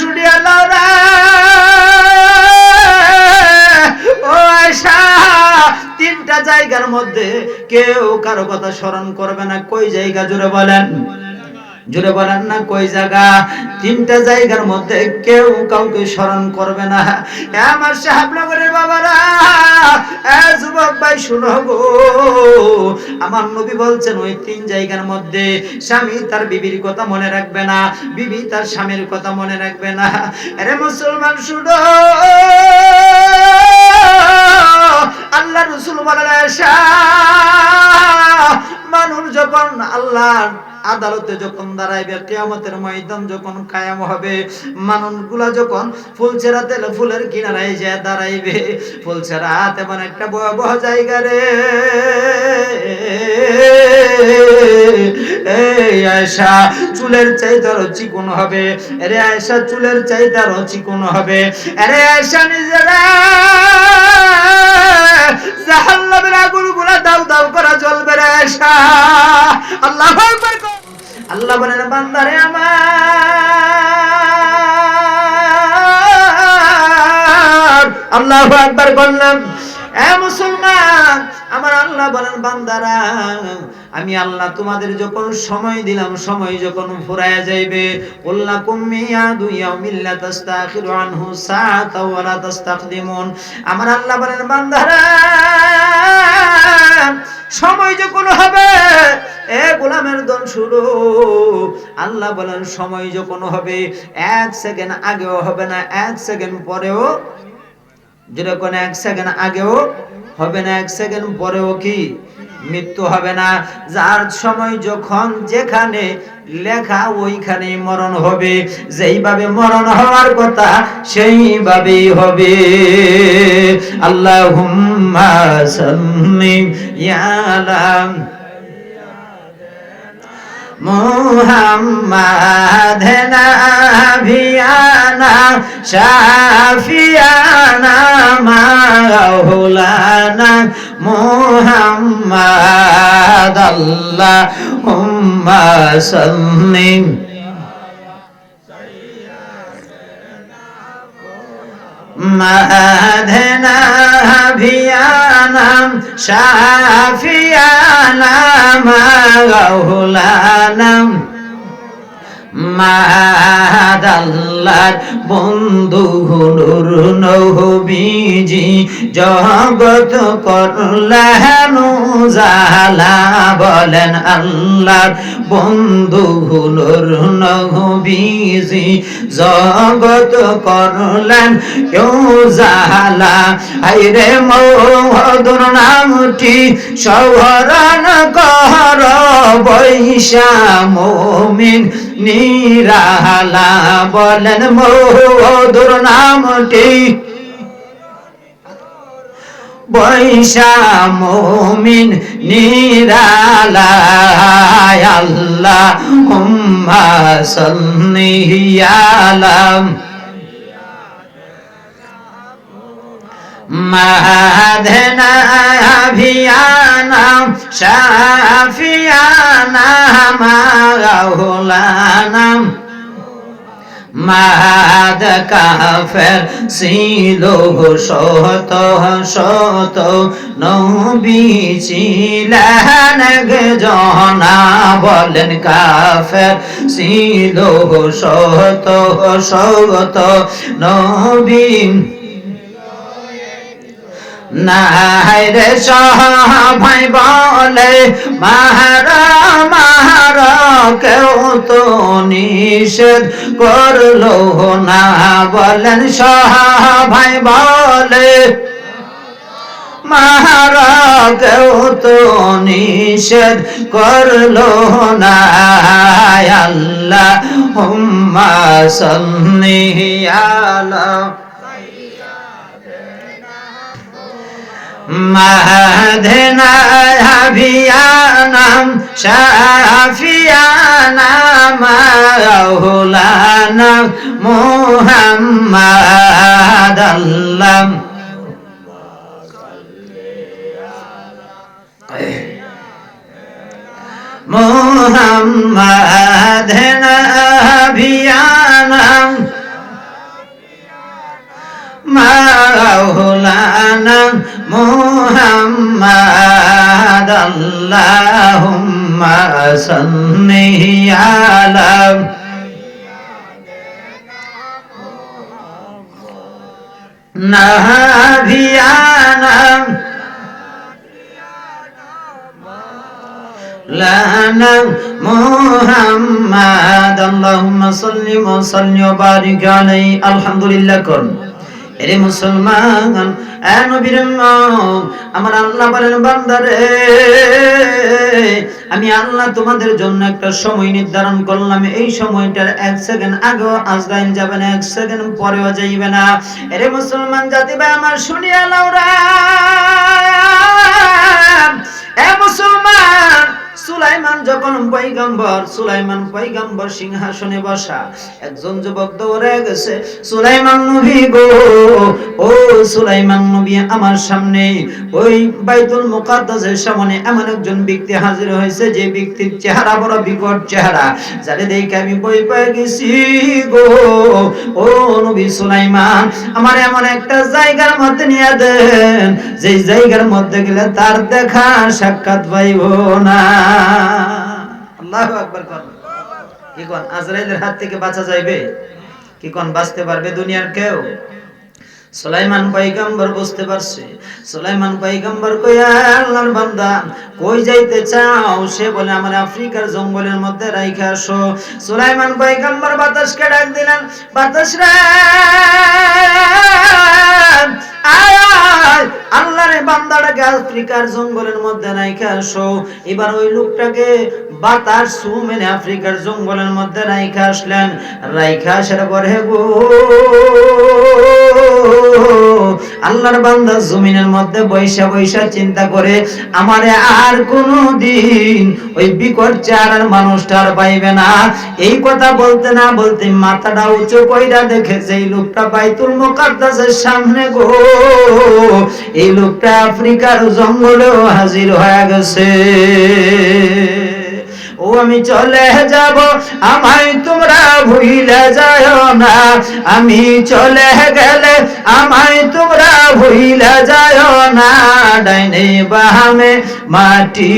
শুনি আল্লাহ তিনটা জায়গার মধ্যে কেউ কারও কথা স্মরণ করবে না। কই জায়গা? জুড়ে বলেন। জুড়ে বলেন না, কই জায়গা? তিনটা জায়গার মধ্যে কেউ কাউকে স্মরণ করবে না। আমার সাহাবনগরের বাবারা ভাই, শুনো গো। আমার নবী বলছেন, ওই তিন জায়গার মধ্যে স্বামী তার বিবির কথা মনে রাখবে না, বিবি তার স্বামীর কথা মনে রাখবে না। আরে মুসলমান, শুনো। আল্লাহ রসুল বলেন মানুষ যখন আল্লাহর আদালতে যখন দাঁড়াইবে, কেয়ামতের ময়দান যখন কায়াম হবে, মানুষগুলা যখন ফুলছেরা তেল ফুলের কিনারায় যে দাঁড়াইবে, ফুলছেরা তেমন একটা ভয়াবহ জায়গা রে। আয়সা চুলের চাইতে আরও চিকন হবে? আরে আয়সা চুলের চাইতে আরও চিকন হবে? আরে আয়সা নিজেরা, জাহান্নামের আগুনগুলা দাউ দাউ করা জ্বলবে রে আয়সা আল্লাহু আল্লাহ বলেন, বান্দারে আমার। আল্লাহু আকবার বললাম, এ মুসলমান আমার আল্লাহ বলেন, বান্দারা, আমি আল্লাহ তোমাদের যখন সময় দিলাম, সময় যখন ফুরায়া যাইবে উল্লাহ কুমিয়া দুইয়া মিল্লা তাস্তাখিরু আনহু আমার আল্লাহ বলেন, বান্দারা, সময় যখন হবে, এ গোলামের দল শুরু। আল্লাহ বলেন, সময় যখন হবে, এক সেকেন্ড আগেও হবে না, এক সেকেন্ড পরেও, যেরকম এক সেকেন্ড আগেও হবে না এক সেকেন্ড পরেও কি? মৃত্যু হবে না। যার সময় যখন যেখানে লেখা ওইখানে মরণ হবে, যেইভাবে মরণ হওয়ার কথা সেইভাবেই হবে। আল্লাহ হুম্মা সাল্লি ইয়ালাম মোহাম্মদ শাফিয়ানা মাওলানা মোহাম্মদ আল্লাহুম্মা সাল্লি মাধনা ভিয়ানাম শাফিয়ানাম মাওলানাম। মাদাল্লার বন্ধু নুর নবীজি জগত করলেন জালা বলেন আল্লাহর বন্ধু নুর নবীজি জগত করলেন কেউ জালা আইরে মধুর নামটি সহরণ কর বৈশা মমিন নিরালা বলেন মধুর নামটি। বৈশা মোমিন নিরালা আল্লাহ হুম্মা সন্নিয়ালাম মাধনা ভিয়ানাম শাফিয়ানাম মাওলানাম মাদ কাফের ছিল শত শত, নবী ছিলেন জনা। বলেন কাফের ছিল শত শত, নবী নাইরে ভাই বলে মাহারা মাহারা কেউ তো নিষেধ করল না। বলেন ভাই বলে মাহারা কেউ তো নিষেধ করল না। আল্লাহ হুম্মা সন্নি আলা মাধনা ভিয়ানাম শাফিয়ানাম মাওলানা মুহাম্মাদ মোহাম্মদ مولانا محمد اللهم صلي على نبينا لنا محمد اللهم صل وسلم وبارك عليه. الحمد لله كن এরে মুসলমান, এ নবীর আমার আল্লাহ বলেন বান্দারে আমি আল্লাহ তোমাদের জন্য একটা সময় নির্ধারণ করলাম। এই সময়টার এক সেকেন্ড আগেও আজরাইল যাবে না, এক সেকেন্ড পরেও যাইবে না। এরে মুসলমান জাতি ভাই আমার, শুনিয়া লাউরা এ মুসলমান সুলাইমান যখন পয়গম্বর, সুলাইমান পয়গম্বর সিংহাসনে বসা, একজন যুবক দৌড়ে গেছে, সুলাইমান নবী গো, ও সুলাইমান নবী আমার সামনে। ওই বাইতুল মুকাদ্দাসের সামনে এমন একজন ব্যক্তি হাজির হয়েছে, যে ব্যক্তির চেহারা বড় বিকট চেহারা। যারে দেখে আমি বই পেয়ে গেছি গো, ও নবী সুলাইমান, আমার এমন একটা জায়গার মধ্যে নিয়ে দেন। যে জায়গার মধ্যে গেলে তার দেখা সাক্ষাৎ পাইব না। কই যাইতে চাও? সে বলে, আমার আফ্রিকার জঙ্গলের মধ্যে রাইখা আসো। সুলাইমান পয়গম্বর বাতাসকে ডাক দিলেন, বাতাস আল্লাহরে বান্দাটাকে আফ্রিকার জঙ্গলের মধ্যে রাইখা আসো। এবার ওই লোকটাকে বাতাস সু মেনে আফ্রিকার জঙ্গলের মধ্যে রাইখা আসলেন। রাইখা আসার পরে গো। আল্লাহর বান্দা জমিনের মধ্যে বৈশা বৈশা চিন্তা করে, আমারে আর কোনো দিন ওই বিকট চেহারার মানুষটা আর পাইবে না। এই কথা বলতে না বলতে মাথাটা উঁচু কইরা দেখে যে এই লোকটা বাইতুল মুকাদ্দাসের সামনে গো। এই লোকটা আফ্রিকার জঙ্গলেও হাজির হয়ে গেছে। ও, আমি চলে যাব, আমায় তোমরা ভুইলে যায় না। আমি চলে গেলে আমায় তোমরা ভুইলে যায় না। ডাইনে বাহামে মাটি,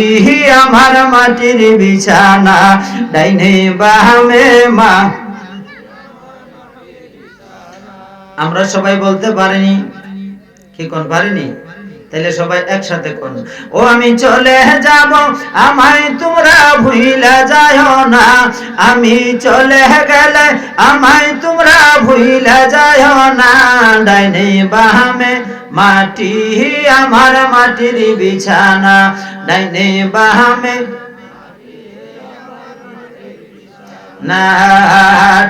আমার মাটির বিছানা। ডাইনে বাহামে মা আমরা সবাই বলতে পারিনি কি কোন পারিনি? তাহলে সবাই একসাথে কোন? ও আমি চলে যাব, আমায় তোমরা ভুইলা যায় না। আমি চলে গেলে আমায় তোমরা ভুইলা যায় না। ডাইনে বাহামে মাটি, আমার মাটির বিছানা। ডাইনে বাহামে না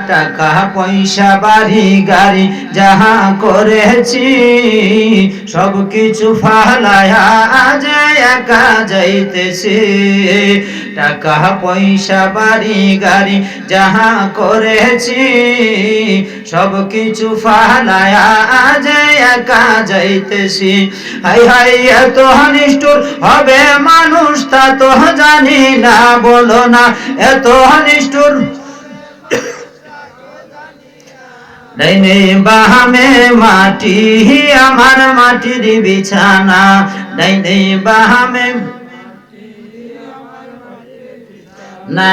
টাকা পয়সা বাড়ি গাড়ি যাহা করেছি সব কিছু ফালায়া আজ একা যাইতেছি। টাকা, পয়সা, বাড়ি, গাড়ি যাহা করেছি সব কিছু ফালায়া আজ একা যাইতেছি। হাই হাই, এত নিষ্ঠুর হবে মানুষ, তা তো জানি না, বলো না, এত নিষ্ঠুর ডাইনে বাহামে মাটি আমার মাটির বিছানা ডাইনে বাহামে না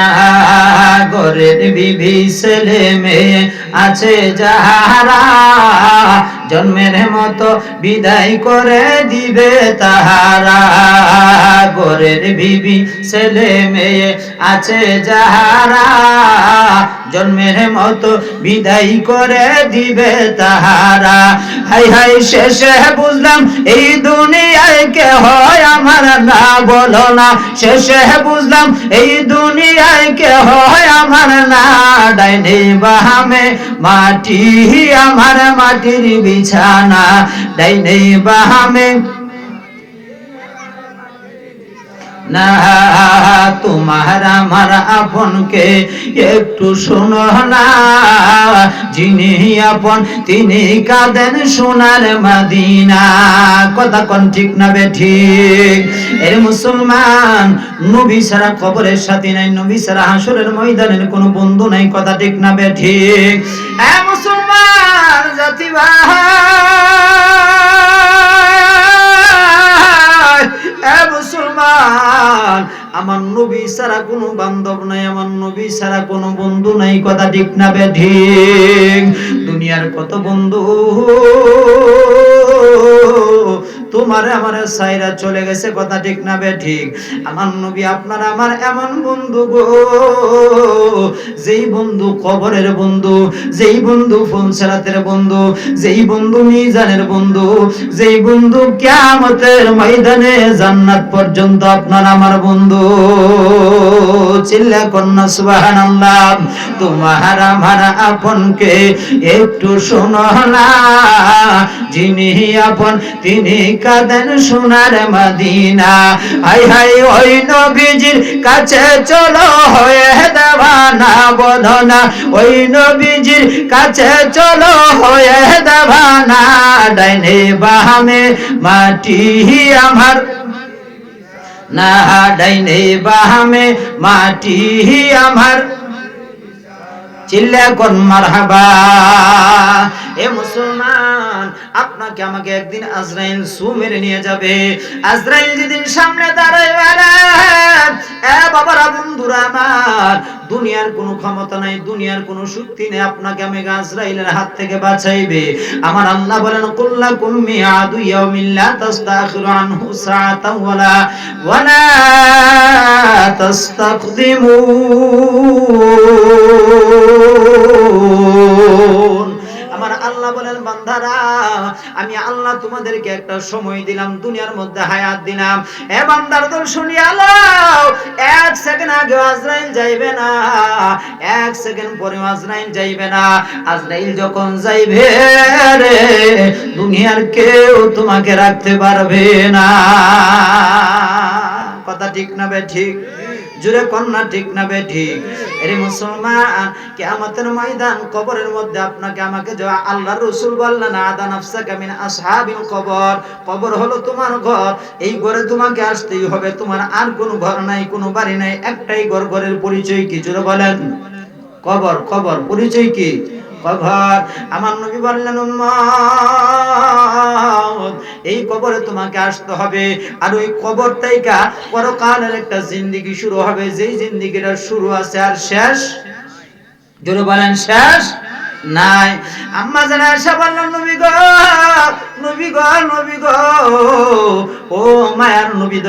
গরের বিবি ছেলে মেয়ে আছে যাহারা। জন্মের মতো বিদায় করে দিবে তাহারা। গরের বিবি ছেলে মেয়ে আছে যাহারা। জন্মের মতো বিদায় করে দিবে তাহারা। হাই হাই, শেষে বুঝলাম এই দুনিয়ায় কে হয় আমার না বলো না। শেষে বুঝলাম এই দুনিয়ায় হয় আমার না ডাইনে বাহামে মাটি আমার মাটির বিছানা ডাইনে বাহামে। না, তোমার আমার আপনকে একটু শোনো না। যিনি আপন, তিনি কাঁদেন সোনার মাদিনা। কথা কোন ঠিক না বে ঠিক? এর মুসলমান, নবী ছাড়া কবরের সাথে নাই, নবী সারা হাসরের ময়দানের কোনো বন্ধু নাই, কথা ঠিক না বে ঠিক? এ মুসলমান জাতি ভাই মুসলমান আমার নবী ছাড়া কোনো বান্ধব নাই, আমার নবী ছাড়া কোনো বন্ধু নাই, কথা ঠিক না বে ঠিক। দুনিয়ার কত বন্ধু? তোমারে আমার সাইরা চলে গেছে, কথা ঠিক না বে ঠিক? আমার নবী, আপনার আমার এমন বন্ধু গো। যেই বন্ধু কবরের বন্ধু, যেই বন্ধু ফুলসেরাতের বন্ধু, যেই বন্ধু মিজানের বন্ধু, যেই বন্ধু কিয়ামতের ময়দানে জান্নাত পর্যন্ত আপনার আমার বন্ধু। চিল্লা কন্যা সুবহানাল্লাহ, তোমার আমার আপনকে একটু শোনো না। যিনি আপন, তিনি কাঁদেন সোনার মদিনা। হাই হাই, ওই নবীজির কাছে চলো হয়ে দেবানা বধনা ওই নবীজির কাছে চলো হয়ে দেবানা ডাইনে বাহামে মাটি আমার। না, ডাইনে বাহামে মাটি আমার। চিল্লা মারহাবা? এ মুসলমান, আপনাকে আমাকে একদিন আজরাইল সু মেরে নিয়ে যাবে। আজরাইল যেদিন সামনে দাঁড়ায় এ বাবারা বন্ধুরা আমার দুনিয়ার কোনো ক্ষমতা নাই, দুনিয়ার কোনো শক্তি নেই, আপনাকে আমি গাজরাইলের হাত থেকে বাঁচাইবে। আমার আল্লাহ বলেন কুল্লা কুম্মি আদু ইয়াউমিন লা তাস্তাখিরু আনহু সাআতান ওয়ালা ওয়ালা তাস্তাকদিমুন। আমার আল্লাহ বলেন, বান্দারা, আমি আল্লাহ তোমাদেরকে একটা সময় দিলাম, দুনিয়ার মধ্যে হায়াত দিলাম। এ বান্দার দল শুনিয়া লাও এক সেকেন্ড আগে আজরাইল যাইবে না, এক সেকেন্ড পরে আজরাইল যাইবে না। আজরাইল যখন যাইবে রে, দুনিয়ার কেউ তোমাকে রাখতে পারবে না। কথা ঠিক না বে ঠিক? জুড়ে কন্যা ঠিক না বে ঠিক? এরে মুসলমান, কিয়ামতের ময়দান, কবরের মধ্যে আপনাকে আমাকে যে আল্লাহ রসুল বললেন, আদা নাফসাকা মিন আসহাবিল কবর। কবর হলো তোমার ঘর। এই ঘরে তোমাকে আসতেই হবে। তোমার আর কোনো ঘর নাই, কোনো বাড়ি নাই। একটাই ঘর, ঘরের পরিচয় কি? জুড়ে বলেন। কবর কবর, পরিচয় কি? কবর। আমার নবী বললেন এই কবরে তোমাকে আসতে হবে। আর ওই কবর তাইকা পরকালের একটা জিন্দিগি শুরু হবে। যেই জিন্দিগিটা শুরু আছে আর শেষ, জোরে বলেন, শেষ? নাই। আম্মা জানা আশা বললেন, নবী গো গো ও মায়ার নবী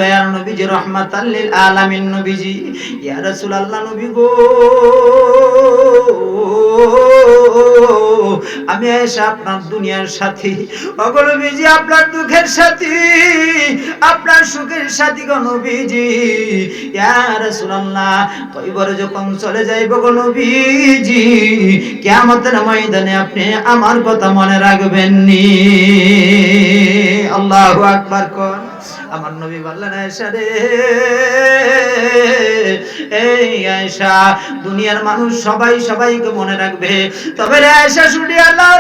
নবীজি। গো। আমি এসে আপনার দুনিয়ার সাথী। অগল বিজি আপনার দুঃখের সাথী। আপনার সুখের সাথী গো নবীজি। ইয়া রাসূলুল্লাহ কইবরে যখন চলে যাইব গো নবীজি, কিয়ামতের ময়দানে আপনি আমার কথা মনে রাখবেন নি আল্লাহু আকবার কোন? আমার নবী বললেন, আয়েশা রে, এই আয়েশা, দুনিয়ার মানুষ সবাই সবাইকে মনে রাখবে। তবে রে আয়েশা শুনি আল্লাহ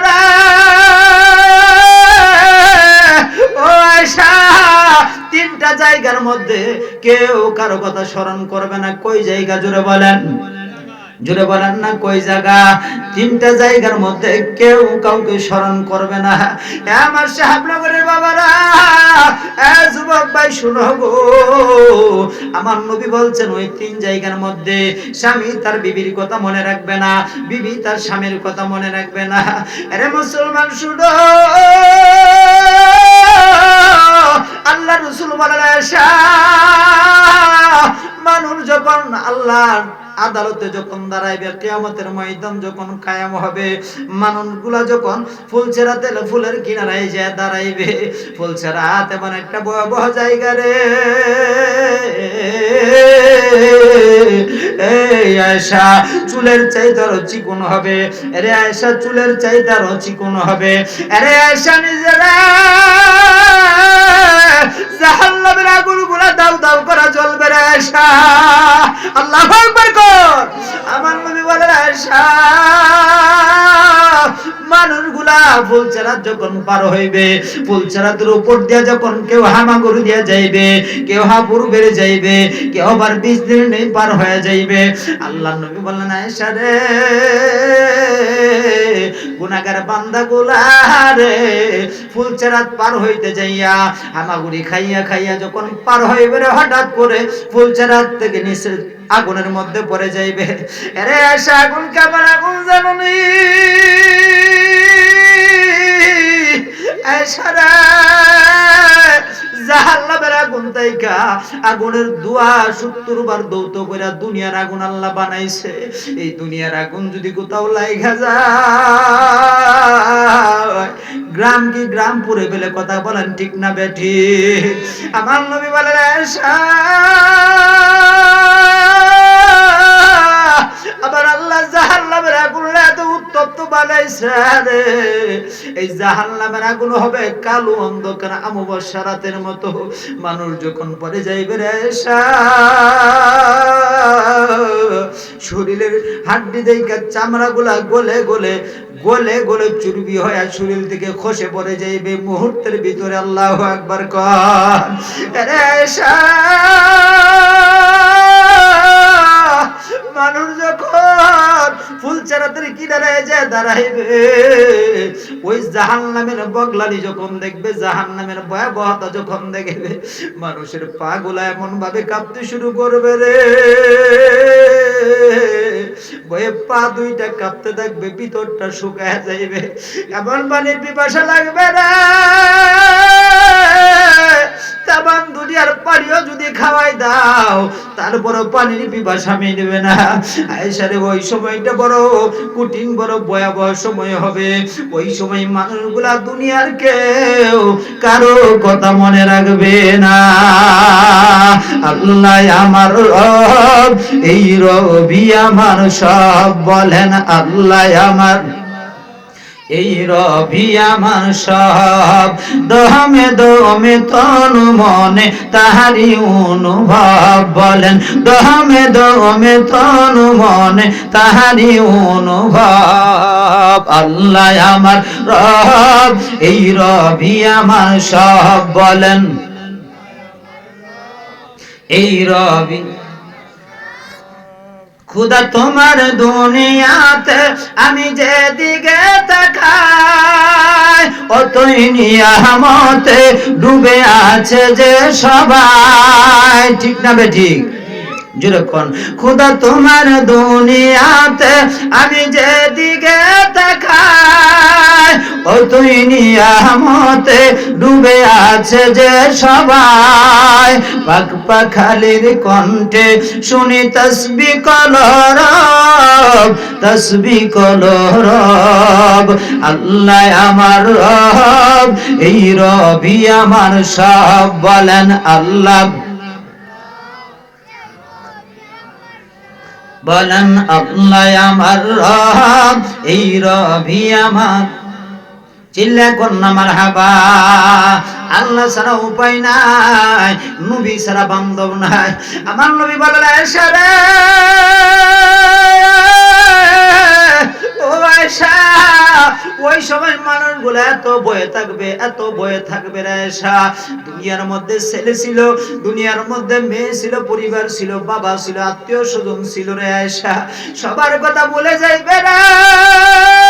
ও আয়েশা, তিনটা জায়গার মধ্যে কেউ কারও কথা স্মরণ করবে না। কই জায়গা জুড়ে বলেন? জুড়ে বলেন না, কই জায়গা? তিনটা জায়গার মধ্যে কেউ কাউকে স্মরণ করবে না। আমার সাহাবনগরের বাবারা যুবক ভাই, শুনো গো। আমার নবী বলছেন, ওই তিন জায়গার মধ্যে স্বামী তার বিবির কথা মনে রাখবে না, বিবি তার স্বামীর কথা মনে রাখবে না। আরে মুসলমান, শুনো। আল্লাহ রসুল বলেন মানুষ যখন আল্লাহ আদালতে যখন দাঁড়াইবে, কেয়ামতের ময়দান যখন কায়াম হবে, মানুষগুলা যখন ফুলছেরা তেলে ফুলের কিনারায় যায় দাঁড়াইবে ফুলছেরা তেমন একটা ভয়াবহ জায়গা রে। আয়সা চুলের আরও চিকন হবে। রে আয়সা চুলের আরও চিকন হবে। আরে আয়সা নিজেরা জাহান্নামের আগুনগুলা দাউ দাউ করা জ্বলবে রে আয়সা আল্লাহু আকবার আমার নবী বলে আয়সা মানুষগুলা ফুলচারাত যখন পার হইবে ফুলচারাতের উপর দিয়া যখন কেউ হামাগুড়ি দিয়া যাইবে, কেউ হাপুর বেড়ে যাইবে, কেউ আবার বিশ দিন নেই পার হয়ে যাইবে। আল্লাহ নবী বললেন রে গুনাগার বান্দা গুলারে পার হইতে যাইয়া হামাগুড়ি খাইয়া খাইয়া যখন পার হইবে হঠাৎ করে ফুলচারাত থেকে নিচে আগুনের মধ্যে পড়ে যাইবে। আরে আশা আগুন কেমন আগুন তাইকা, আগুনের দুয়া সত্তর বার দৌত কইরা দুনিয়ার আগুন আল্লাহ বানাইছে। এই দুনিয়ার আগুন যদি কোথাও লাইগা যায়, গ্রাম কি গ্রাম পুরে ফেলে কথা বলেন ঠিক না বেঠি আমার নবী বলেন জাহান্নামের আগুন এত উত্তপ্ত বানাইছে রে এই জাহান্নামের আগুন হবে কালো অন্ধকার অমাবস্যা রাতের মতো। মানুষ যখন পরে যাইবে রে শরীরের হাড্ডি দেখা চামড়া গুলা গলে গলে গলে চুরবি হয়ে শরীর থেকে খসে পড়ে যাইবে। মুহূর্তের ভিতরে আল্লাহ একবার কর। রে মানুষ যখন ফুল চারাতের কিনারে যে দাঁড়াইবে, ওই জাহান নামের বগলানি যখন দেখবে জাহান নামের ভয়াবহতা যখন দেখবে, মানুষের পা গুলা এমন ভাবে কাঁপতে শুরু করবে রে। পা দুইটা কাঁপতে ভিতরটা শুকায় যাইবে। এমন মানে পিপাসা লাগবে না। দুনিয়ার পানিও যদি খাওয়াই দাও, তারপরও পানির না। ওই সময়টা বড় কঠিন, বড় ভয়াবহ সময় হবে। ওই সময় মানুষগুলা দুনিয়ার কেউ কারও কথা মনে রাখবে না। আল্লাহ আমার রব, এই রবি আমার সব বলেন, আল্লাহ আমার এই রবি আমার সব। দমে দমে তনু মনে তাহারি অনুভব বলেন। দমে দমে তনু মনে তাহারি অনুভব। আল্লাহ আমার রব, এই রবি আমার সব বলেন। এই রবি খুদা তোমার দুনিয়াতে আমি যেদিকে তাকাই, অতই নিয়ামতে ডুবে আছে যে সবাই। ঠিক না বে ঠিক? যেরকম খুদা তোমার দুনিয়াতে আমি যেদিকে ও তুই নিয়ামতে ডুবে আছে যে সবাই। পাক পাখালির কণ্ঠে শুনি তসবি কলরব তসবি কলরব আল্লাহ আমার রব, এই রবি আমার সব বলেন আল্লাহ। বলেন আল্লাহ আমার রব, এই রবি আমার হাবা আল্লাহ ছাড়া উপায় নাই ছাড়া বান্ধব নাই। আমার নবী বলে ওই সময় মানুষগুলো এত বয়ে থাকবে, এত বয়ে থাকবে রে আয়সা দুনিয়ার মধ্যে ছেলে ছিল, দুনিয়ার মধ্যে মেয়ে ছিল, পরিবার ছিল, বাবা ছিল, আত্মীয় স্বজন ছিল রে আয়সা সবার কথা বলে যাইবে রে।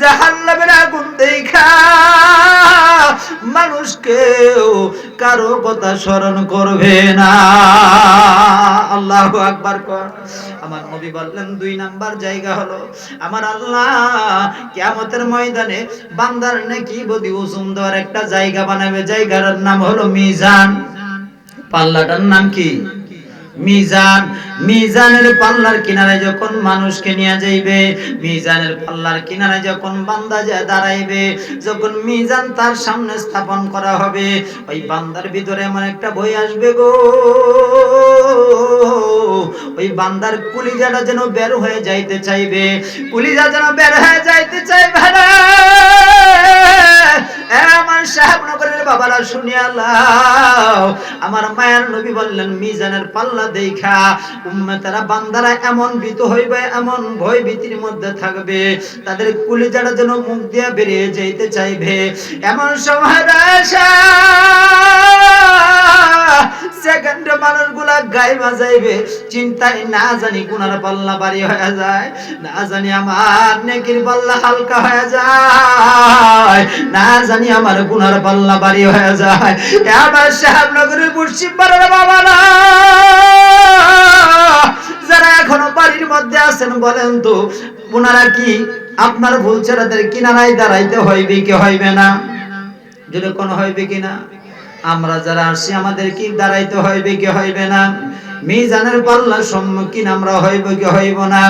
জাহান্নামের আগুন দেখা। কারও কথা স্মরণ করবে না। আল্লাহ কর। আমার নবী বললেন, দুই নাম্বার জায়গা হলো, আমার আল্লাহ কিয়ামতের ময়দানে বান্দার নাকি বদি সুন্দর একটা জায়গা বানাবে। জায়গার নাম হলো মিজান। পাল্লাটার নাম কি? মিজান, মিজানের পাল্লার কিনারে যখন মানুষকে নিয়ে যাইবে, মিজানের পাল্লার কিনারে যখন বান্দা যায় দাঁড়াইবে, যখন মিজান তার সামনে স্থাপন করা হবে, ওই বান্দার ভিতরে এমন একটা বই আসবে গো। ওই বান্দার কুলিজাটা যেন বের হয়ে যাইতে চাইবে, কুলিজা যেন বের হয়ে যাইতে চাইবে না। আমার সাহেব নগরের বাবারা শুনিয়া লাও আমার মায়ের নবী বললেন, মিজানের পাল্লা দেখা, উম্মতেরা বান্দারা এমন ভীত হইবে, এমন ভয় ভীতির মধ্যে থাকবে, তাদের কুলিজাটা যেন মুখ দিয়ে বেরিয়ে যাইতে চাইবে। এমন সময় আসা সেকেন্ডে মানুষগুলা গায়ে বাজাইবে। চিন্তায় না জানি গুনার পাল্লা বাড়ি হয়ে যায়, না জানি আমার নেকির পাল্লা হালকা হয়ে যায়, না জানি আমার গুনার পাল্লা বাড়ি হয়ে যায়। এবার সাহেবনগরের পশ্চিম পাড়ার বাবারা, যারা এখনও বাড়ির মধ্যে আছেন বলেন তো, ওনারা কি আপনার ভুল ছেড়াদের কিনারায় দাঁড়াইতে হইবে কি হইবে না? যদি কোনো হইবে কি না আমরা যারা আসছি আমাদের কি দাঁড়াইতে হইবে, কি হইবে না? মিজানের পাল্লার সম্মুখীন আমরা হইব, কি হইব না?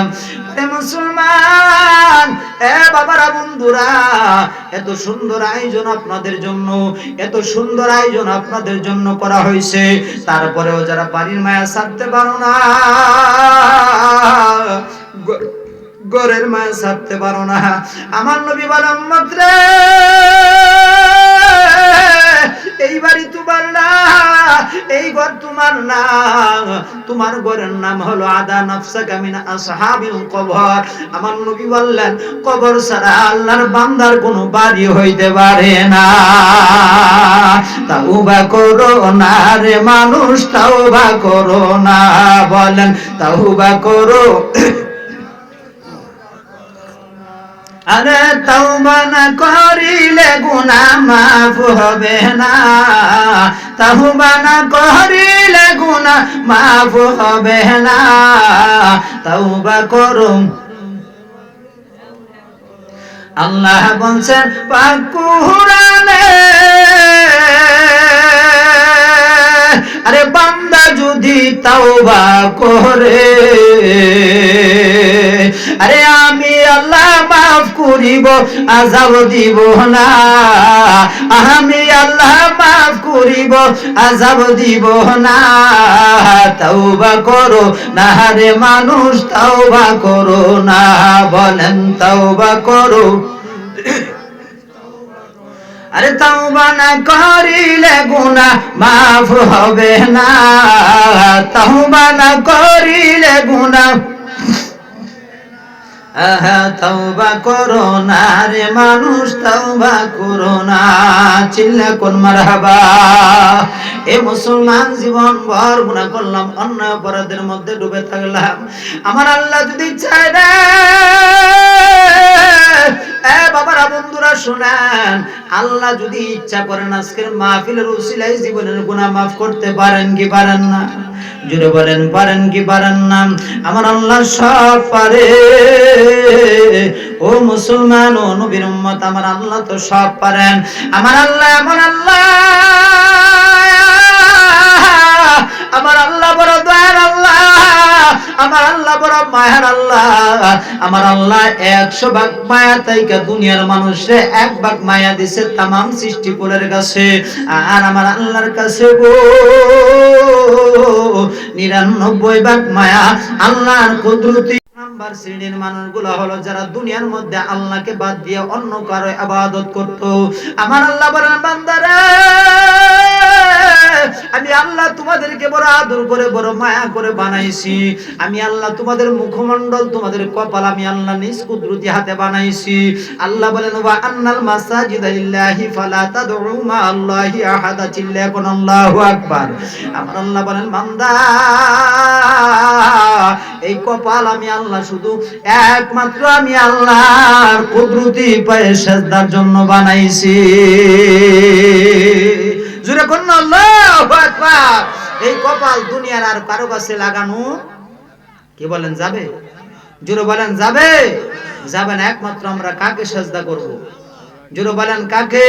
মুসলমান, এ বাবারা, বন্ধুরা, এত সুন্দর আয়োজন আপনাদের জন্য, এত সুন্দর আয়োজন আপনাদের জন্য করা হয়েছে তারপরেও যারা বাড়ির মায়া ছাড়তে পারো না গরের মায়া ছাড়তে পারো না। আমার নবী বলাম মাত্র এই বাড়ি তোমার না, এই ঘর তোমার না। তোমার ঘরের নাম হলো আদা নফসা কামিনা আসহাবিল কবর। আমার নবী বললেন, কবর ছাড়া আল্লাহর বান্দার কোনো বাড়ি হইতে পারে না। তাওবা করো না রে মানুষ, তাওবা করো না, বলেন তাওবা করো। আরে তওবা না করিলে গুনাহ মাফ হবে না। তওবা না করিলে গুনাহ মাফ হবে না। তওবা করুন আল্লাহ বলছেন, পাক কুরআনে। আরে বান্দা যদি তাওবা করে, আরে আমি আল্লাহ করিব, আজাব দিব না। আমি আল্লাহ মাফ করিব, আজাব দিব না। তাওবা করো না রে মানুষ, তাওবা করো না। বলেন, তাওবা করো। আরে তাওবা না করিলে গুনা মাফ হবে না। তাওবা না করিলে গুনা তাওবা করো রে মানুষ, তওবা করো না। চিল্লা কোন মারহাবা। এ মুসলমান জীবন ভর গুনাহ করলাম অন্য অপরাধের মধ্যে ডুবে থাকলাম। আমার আল্লাহ যদি চায় না আল্লাহ যদি ইচ্ছা করেন আজকের মাহফিলের জীবনের মাফ করতে পারেন কি পারেন না? জুড়ে বলেন, পারেন কি পারেন না? আমার আল্লাহ সব পারে। ও মুসলমান, ও নবীর আমার আল্লাহ তো সব পারেন। আমার আল্লাহ আমার আল্লাহ। আমার আল্লাহ বড় আমার আল্লাহ বড় মায়ার আল্লাহ। আমার আল্লাহ একশো ভাগ মায়া তাইকা দুনিয়ার মানুষে এক ভাগ মায়া দিছে তামাম সৃষ্টি কুলের কাছে। আর আমার আল্লাহর কাছে গো, নিরানব্বই ভাগ মায়া আল্লাহর কুদরতি নাম্বার শ্রেণির মানুষগুলো হলো যারা দুনিয়ার মধ্যে আল্লাহকে বাদ দিয়ে অন্য কারও আবাদত করত। আমার আল্লাহ বলেন, বান্দারা আল্লাহ তোমাদেরকে বড় আদর করে, বড় মায়া করে বানাইছি। আমি আল্লাহ তোমাদের মুখমণ্ডল, তোমাদের কপাল, আমি আল্লাহ নিজ কুদরতি হাতে বানাইছি। আল্লাহ বলেন, ওয়া আন্নাল মাসাজিদা লিল্লাহি ফালা তাদউ মা আল্লাহি আহাদা। চিল্লা কোন আল্লাহু আকবার। আমার আল্লাহ বলেন, বান্দা, এই কপাল আমি আল্লাহ শুধু একমাত্র আমি আল্লাহর কুদরতি পায়ে সেজদার জন্য বানাইছি। জুড়ে কোন এই কপাল দুনিয়ার আর কারও কাছে লাগানো কি বলেন যাবে জুড়ে বলেন যাবে যাবে না একমাত্র আমরা কাকে সেজদা করব জুড়ে বলেন কাকে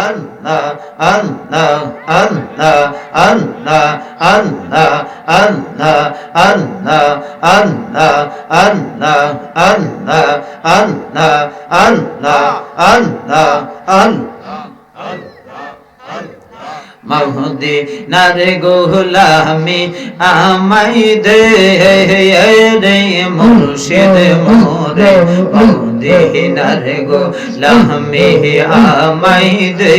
আল্লাহ আল্লাহ আল্লাহ আল্লাহ আল্লাহ আল্লাহ আল্লাহ আল্লাহ আল্লাহ আল্লাহ আল্লাহ আল্লাহ আল্লাহ আল্লাহ মহুদি নারে গোলামি আমাই দে রে মুর্শিদ মোরে মহুদি নারে গোলামি আমাই দে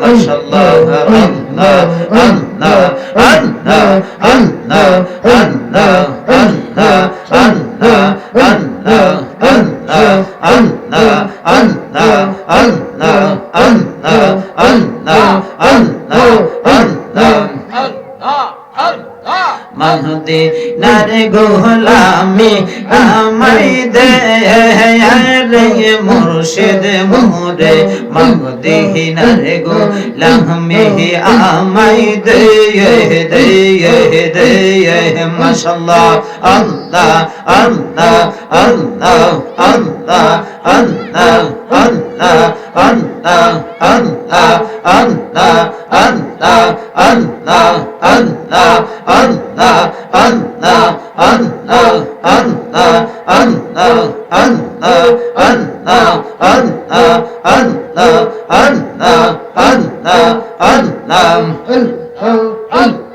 মাশাআল্লাহ আল্লাহ আল্লাহ আল্লাহ আল্লাহ আল্লাহ আল্লাহ আল্লাহ আল্লাহ আল্লাহ আল্লাহ আল্লাহ আল্লাহ আল্লাহ আল্লাহ আল্লাহ আল্লাহ মহদি নারে গোলামি আমাই দে মুর্শিদ মোরে। মহদি নারে গোলামি আমাই দে দে দে মাশাআল্লাহ আল্লাহ আল্লাহ আল্লাহ আল্লাহ আল্লাহ আল্লাহ أن أن أن أن أن أن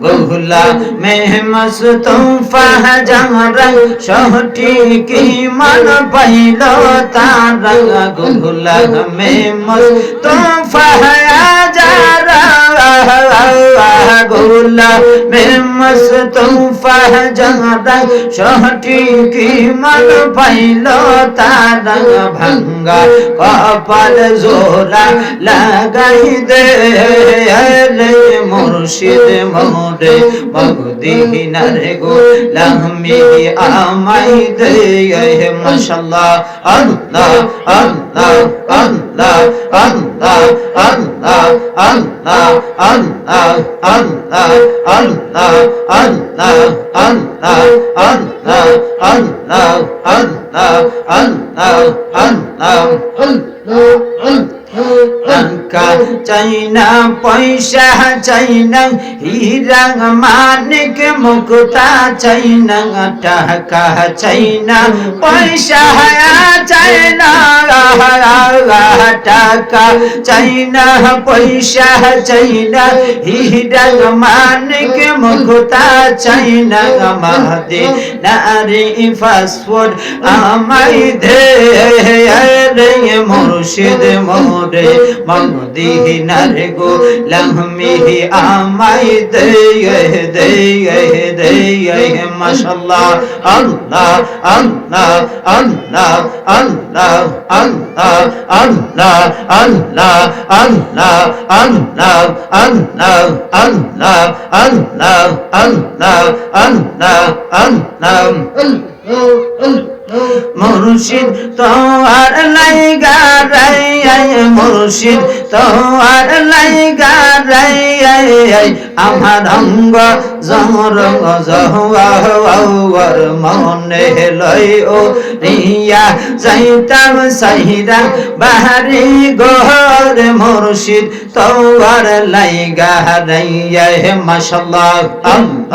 বহুলা মেহমস তুফা জামরা সহটি কি মন পাইল তারা? বহুলা মেহমস তুফা যারা গোলা মেহ মস্তুফা জারা শহটি কি মন পাইল তারা ভাঙ্গা? কপাল জোরা লাগাই দে মুর্শিদ মোরে মগদিনারে গো আমাই Allah টাকা চাই না পয়সা চাই না হীরা মানিক মুক্তা চাই না টাকা চাই না পয়সা চাই না টাকা চাই না পয়সা চাই না হীরা মানিক মুক্তা চাই না মাদে নারে ফাসফুড আমায় দে রে মুর্শিদ মোর মদিনার গো লাহমি আমায় দে দে দে মাশাআল্লাহ আল্লাহ আল্লাহ আল্লাহ আল্লাহ আল্লাহ আল্লাহ আল্লাহ আল্লাহ আল্লাহ আল্লাহ আল্লাহ আল্লাহ আল্লাহ আল্লাহ আল্লাহ মুর্শিদ তোমার লাইগা রাই মুর্শিদ তোমার লাইগা রাই আমার অঙ্গ জমরঙ্গ জহওয়ার মনে লই ও রিয়া। যাইতাম সাইরা বাহারি গোর মুর্শিদ তোমার লাইগা রাই মাশাআল্লাহ আল্লাহ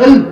أن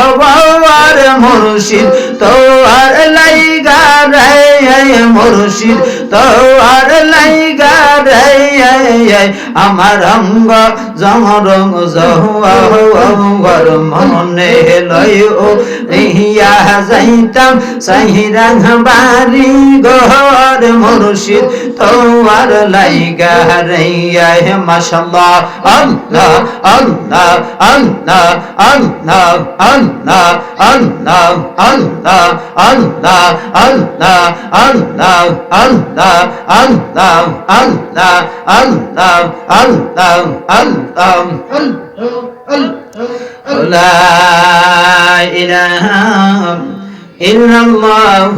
বাবার মুর্শিদ তো আর লাইগা রে মুর্শিদ তো আর লাই আমার অঙ্গ জমরঙ্গ জহুয়ার মনে লয় ও যাইতাম সাহিরা বাড়ি ঘর মুর্শিদ তোমার লাইগা রাইয়া হে মাশাআল্লাহ আল্লাহ আল্লাহ আল্লাহ আল্লাহ আল্লাহ আল্লাহ আল্লাহ আল্লাহ আল্লাহ আল্লাহ আল্লাহ আল্লাহ আল্লাহ আল্লাহ আল্লাহ আল্লাহ لا إله إلا الله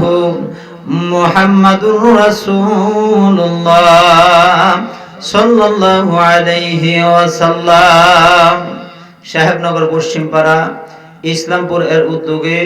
محمد رسول الله صلى الله عليه وسلم সাহেবনগর পশ্চিমপাড়া ইসলামপুর এর উদ্যোগে